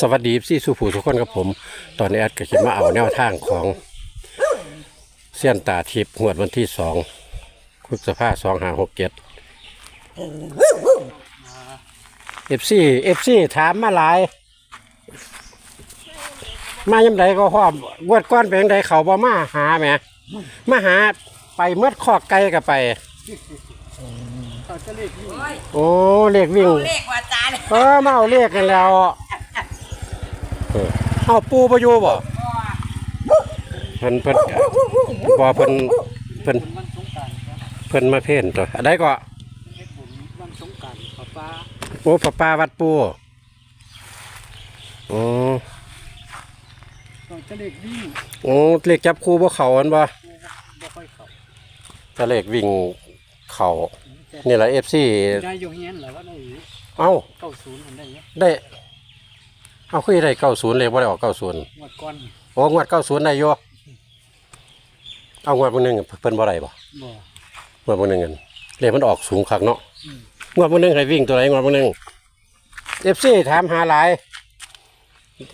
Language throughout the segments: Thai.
สวัสดีพี่สุผู้ทุกคนครับผม ตอนนี้แอดก็จะมาเอาแนวทางของเส้ยนตาทิพย์งวดวันที่สองพฤษภาสองห้าหกเจ็ดเอฟซีเอฟซีถามมาหลาย มายังไดก็พร้อมงวดก้อนเป็นยังไดเขาบ่มาหาแหมมาหาไปเมื่อคอกไก่กับไปโอ้เลขวิ่งเลขว่าจานเออมาเอาเลขกันแล้ว เออเอาปูประยูบ่เพิ่นเพิ่นบ่เพิ่นเพิ่นวันสงกรารครับเพิ่นมาเพ่นตัวได้ก็เฮ็ดบุญวันสงกรารป้าป้าโอ้ป้าป้าวัดปูโอ้เราจะเด็กวิ่งโอ้เลขจับคู่บ่เข้าอันบ่บ่ค่อยเข้าถ้าเลขวิ่งเข้านี่ล่ะ FC ได้อยู่เฮียนเหรอว่าได้เอ้า เก้าศูนย์อันได้เนี้ยได้ เอาคือได้90เลยบ่ได้ออก90งวดก่อนโอ้งวด90ได้อยู่เอางวดมื้อนึงเพิ่นบ่ได้บ่บ่งวดมื้อนึงกันเลขมันออกสูงคักเนาะอืมงวดมื้อนึงให้วิ่งตัวไหนงวดมื้อนึง FC ถามหาหลาย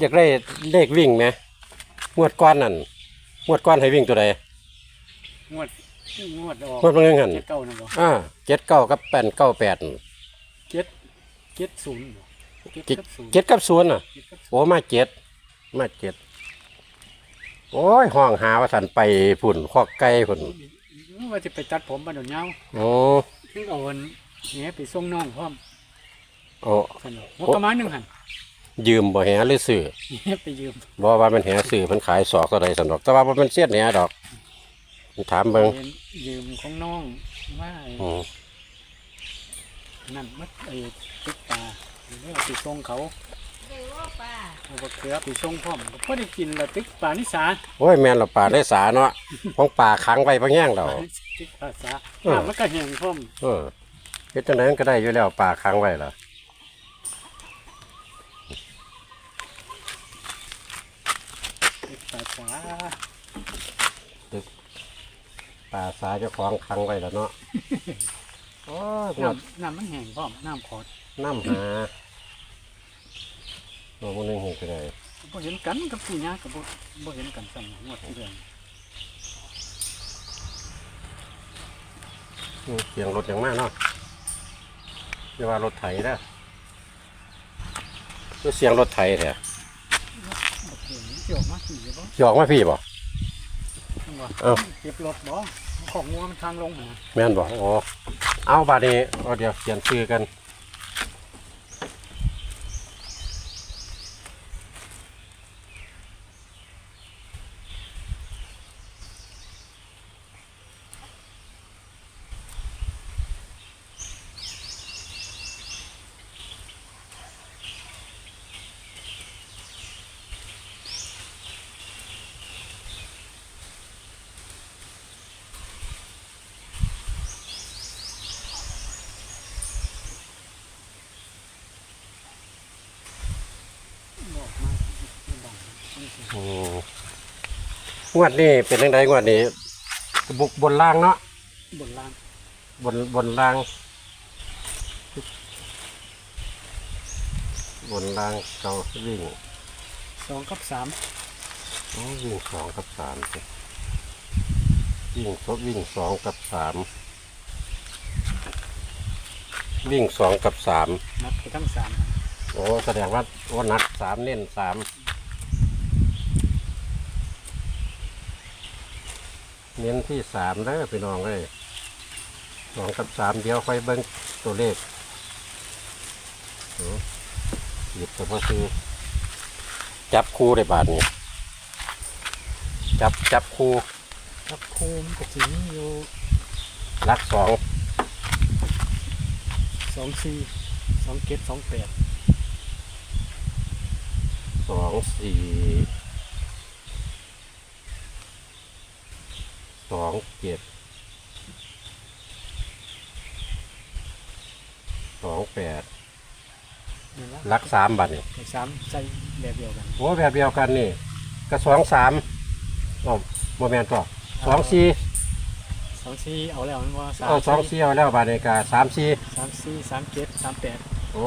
อยากได้เลขวิ่งไหมงวดก้อนนั่นงวดก้อนให้วิ่งตัวใดงวดงวดออกงวดมื้อนึงหั่นเจ็ดเก้านะบ่อ่า79กับ8 98เจ็ดเจ็ดศูนย์บ่เจ็ดกับศูนย์เจ็ดกับศูนย์ น่ะเจ็ดกับศูนย์โอ้มาเจ็ดมาเจ็ดโอ้ยห้องหาว่าสันไปผุ่นคอกไก่ผุ่นว่าจะไปตัดผมบ้านดอนยาวโอ้ซึ่งเอาวันนี้ไปส่งน้องพร้อมโอ้สนุกงบประมาณหนึ่งหันยืมบ่แหหรือซื้อนี่ไปยืมบ่ว่ามันแหซื้อมันขายสอกเท่าใดสันดอก แต่ว่าบ่มันเสียดแหดอกถามเบิ่งยืมของน้องว่าไอ้อืมนั่นมัดไอ้ตุ๊กตา หรือว่าไปส่งเขาเดี๋ยวว่าป้าเอาบะเขือไปส่งพร้อมก็พอได้กินละติ๊กปลานิสาโอ้ยแม่นละป่าได้สาเนาะของป่าขังไว้พะแง่งดอกติ๊กปลาสาเออน้ำมันก็แห้งพร้อมเออเฮ็ดจังไดมันก็ได้อยู่แล้วป่าขังไว้ล่ะติ๊กปลาสาป่าสาเจ้าของขังไว้แล้วเนาะ โอ้ยงวดน้ำน้ำมันแห้งพร้อมน้ำขอด น้ำหาโอ้มื้อนึงเฮ็ดก็ได้บ่เห็นกันกับพี่น้ากับบ่บ่เห็นกันสั่นงวดที่เดือนอืมเสียงรถอย่างมากเนาะเรียกว่ารถไถนะคือเสียงรถไถแท้บ่เห็นเกี่ยวมาขี่บ่หยอกมาพี่บ่ จังหวะเอ้า เก็บรถบ่ของงัวมันทางลงหาแม่นบ่อ๋อเอาบาดนี้เอาเดี๋ยวเขียนชื่อกัน บอกมาที่บ้านมันสิ อืมงวดนี้เป็นยังไงงวดนี้บุกบนล่างเนาะบนล่างบนบนล่าง บนล่างเกาวิ่งสองกับสามอ๋อวิ่งสองกับสามสิวิ่งครบวิ่งสองกับสามวิ่งสองกับสามนับไปทั้งสามโอ้แสดงว่าโอ้นัดสามเน้นสาม เน้นที่สามเด้อพี่น้องเลยสองกับสามเดียวค่อยเบิ้งตัวเลขโอ้หยิบแต่พอซื้อจับคู่ได้บาทนี้จับจับคู่กับโคมกับสีอยู่รักสองสองสี่สองเจ็ดสองแปดสองสี่ สองเจ็ดสองแปดนี่ละรักสามบาทนี่ไอ้สามใส่แบบเดียวกัน โอ้แบบเดียวกันนี่ก็สองสามโอ้โมเมนต์ตัวสองสี่สองสี่เอาแล้วมันว่าสามเอาสองสี่เอาแล้วบาทนี่ก็สามสี่สามสี่สามเจ็ดสามแปดโอ้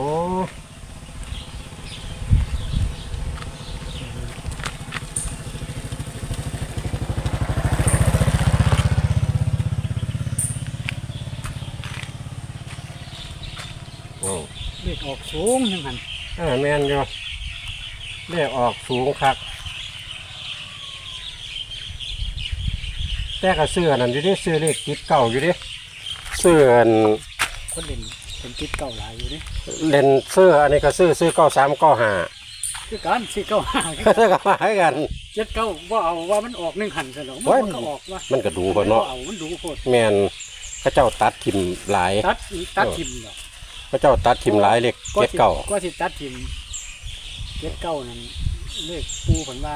อืม เลข ออกสูงยังหันเออแม่นอยู่เลขออกสูงคักแต่ก็ซื้ออันนั้นอยู่ดิซื้อเลขติดเก่าอยู่ดิซื้ออันคนเล่นเป็นติดเก่าหลายอยู่นี่เล่นซื้ออันนี้ก็ซื้อซื้อเก้าสามเก้าห้าคือการสี่เก้าห้าก็ซื้อกันมาให้กัน เจ็ดเก้าว่าเอาว่ามันออกหนึ่งหันซะแล้วโอ้ย มันก็ออกว่ามันก็ดูพอเนาะเอามันดูโคตรแม่นพระเจ้าตัดทิมหลาย ตัดตัดทิมเนาะ พระเจ้าตัดทิมหลายเลขเจ็ดเก้าก็สิตัดทิมเจ็ดเก้านั่นเลขปูผนว่า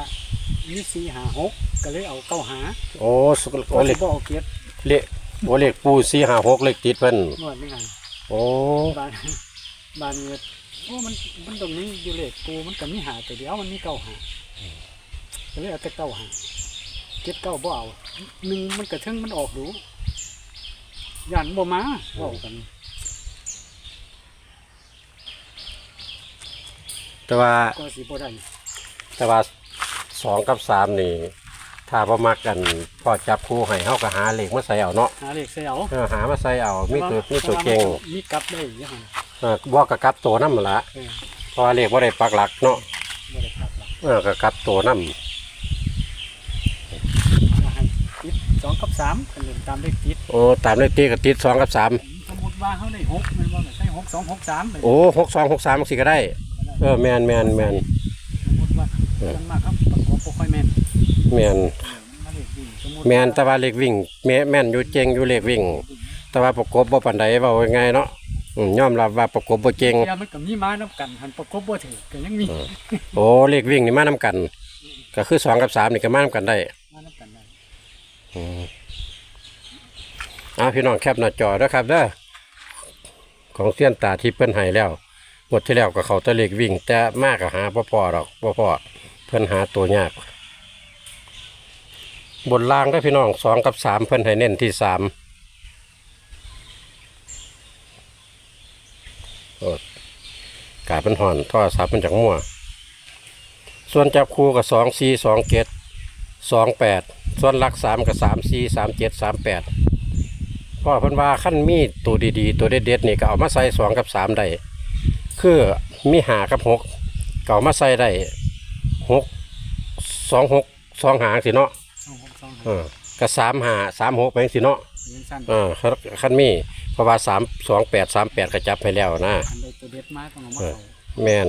มีสี่หาหกก็เลยเอาเก้าหาโอ้สุก็โอ้เลสิขบ่เอาเกียรติเลขโอ้เลขปูสี่ห้าหกเลขติดเพิ่นนวดไม่ไงโอ้บานบานเงินโอ้มันมันตรงนี้อยู่เลขปูมันก็มีหาแต่เดียวมันมีเก้าหาก็เลยเอาแต่เก้าหาเจ็ดเก้าบ่เอาหนึ่งมันกระเทิงมันออกดูยันบ่มาเว่ากัน แต่ว่าก็สิบ่ได้แต่ว่าสองกับสามนี่ ถ้าประมักกันพอจับคู่ให้เฮาก็หาเลขมาใส่เอาเนาะหาเลขเสียวเออหามาใส่เอามีตัวมีตัวเก่งมีกลับได้ยังไงเออบ่กะกลับตัวนำละเออเพราะว่าเลขบ่ได้ปักหลักเนาะบ่ได้กลับหรอกเออกะกลับตัวนำเอาให้ติดสองกับสามกันเล่นตามเลขติดโอ้ตามเลขติดก็ติดสองกับสามสมมติว่าเขาได้หกแมันว่าใช่หกสองหกสามเลยโอ้หกสองหกสามสิก็ได้ เออแม่นแม่นแม่นสมมติว่าเออมันมากครับประกอบบ่ค่อยแม่นแม่นเออมาเลขวิ่งสมมุติแม่นแต่ว่าเลขวิ่งแม่แม่นอยู่เจงอยู่เลขวิ่ง แต่ว่าประกบบ่ปานใดเว้าง่ายๆเนาะอืมยอมรับว่าประกบบ่เก่งเดี๋ยวมันก็มีมาน้ำกันหันประกบบ่ถือก็ยังมีเออโอ้เลขวิ่งนี่มานํกัน ก็คือสองกับสามนี่ก็มานํกันได้มาน้ำกันได้อืมอ่าพี่น้องแคปหน้าจอนะครับเด้อของเสี้ยนตาที่เพิ่นให้แล้ว หมดที่แล้วก็เขาตะเลขวิ่ง แต่มากก็หาพ่อพ่อหรอกพ่อพ่อเพิ่อนหาตัวยาก บนล่างก็พี่น้องสองกับสามเพิ่อนให้เน้นที่สามกาดมันห่อนท่อซับมันจากมั่ว ส่วนจับคู่กับสองสี่สองเกตสองแปดส่วนลักสามกับสามสี่สามเจ็ดสามแปดพ่อเพิ่นว่าขั้นมีตัวดีๆ ตัวเด็ดๆนี่ก็เอามาใส่สองกับสามได้ คือมีหากับหกก็เอามาใส่ได้หกสองหกสองหางสิเนาะสองหกสองเออก็สามหาสามหกไปจังสิเนาะเรียนสั้นเออขั้นมีเพราะว่าสามสองแปดสามแปดก็จับให้แล้วนะ อันใดตัวเด็ดมาต้องเอามาเออเอาแม่น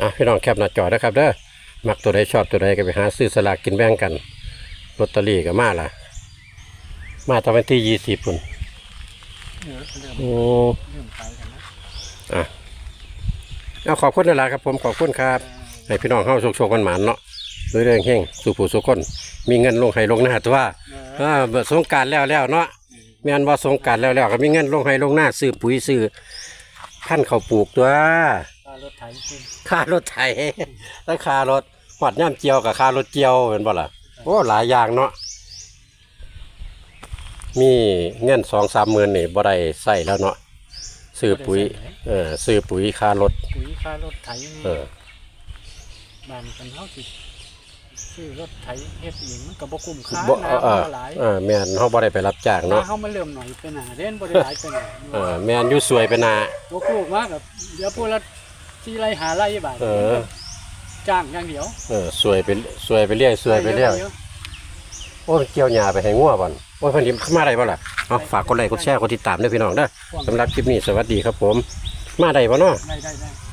อะพี่น้องแคปหน้าจอนะครับเด้อมักตัวใดชอบตัวใดก็ไปหาซื้อสลากกินแบ่งกันลอตเตอรี่ก็มาละมาตอนวันที่ยี่สิบปุ่น เออเริ่มโอ้เริ่มไปกันนะเอาขอบคุณนะล่ะครับผมขอบคุณครับให้พี่น้องเข้าโชคๆกันหมานๆเนาะด้วยเรื่องเฮงสุผู้สุคนมีเงินลงให้ลงหน้าตัวเอออ่าเบิดสงกรารแล้วแล้วเนาะแม่นว่าสงกรารแล้วแล้วก็มีเงินลงให้ลงหน้าซื้อปุ๋ยซื้อพันธุ์ข้าวปลูกตัวค่ารถไถขึ้นค่ารถไถและค่ารถหอดย่ำเจียวกับค่ารถเจียวเป็นบ่ล่ะโอ้หลายอย่างเนาะ มีเงินสองสามหมื่นนี่บ่ได้ใส่แล้วเนาะซื้อปุ๋ยเออซื้อปุ๋ยค่ารถปุ๋ยค่ารถไถนี่เออบ้านกันเฮาสิซื้อรถไถเฮ็ดเองมันก็บ่คุ้มค่าบ่น้ำเออบ่หลายเออแม่นเฮาบ่ได้ไปรับจ้างนาเนาะเฮามันเริ่มหน่อยไปหน่าเด่นบ่ได้หลายไปหน่าเออแม่นอยู่สวยไปนาพวกลูกมากับเดี๋ยวพวกละสี่ไร่หาไร่บาทเออจ้างอย่างเดียวเออสวยไปสวยไปเรื่อยสวยไปเรื่อยโอ้ยเกี่ยวหญ้าไปให้งัวบ่อน โอ้ยเพิ่นสิมาได้บ่ล่ะเอาฝากกดไลค์กดแชร์กดติดตามด้วยพี่น้องเด้อสำหรับคลิปนี้สวัสดีครับผม มาได้บ่เนาะ ได้ได้ได้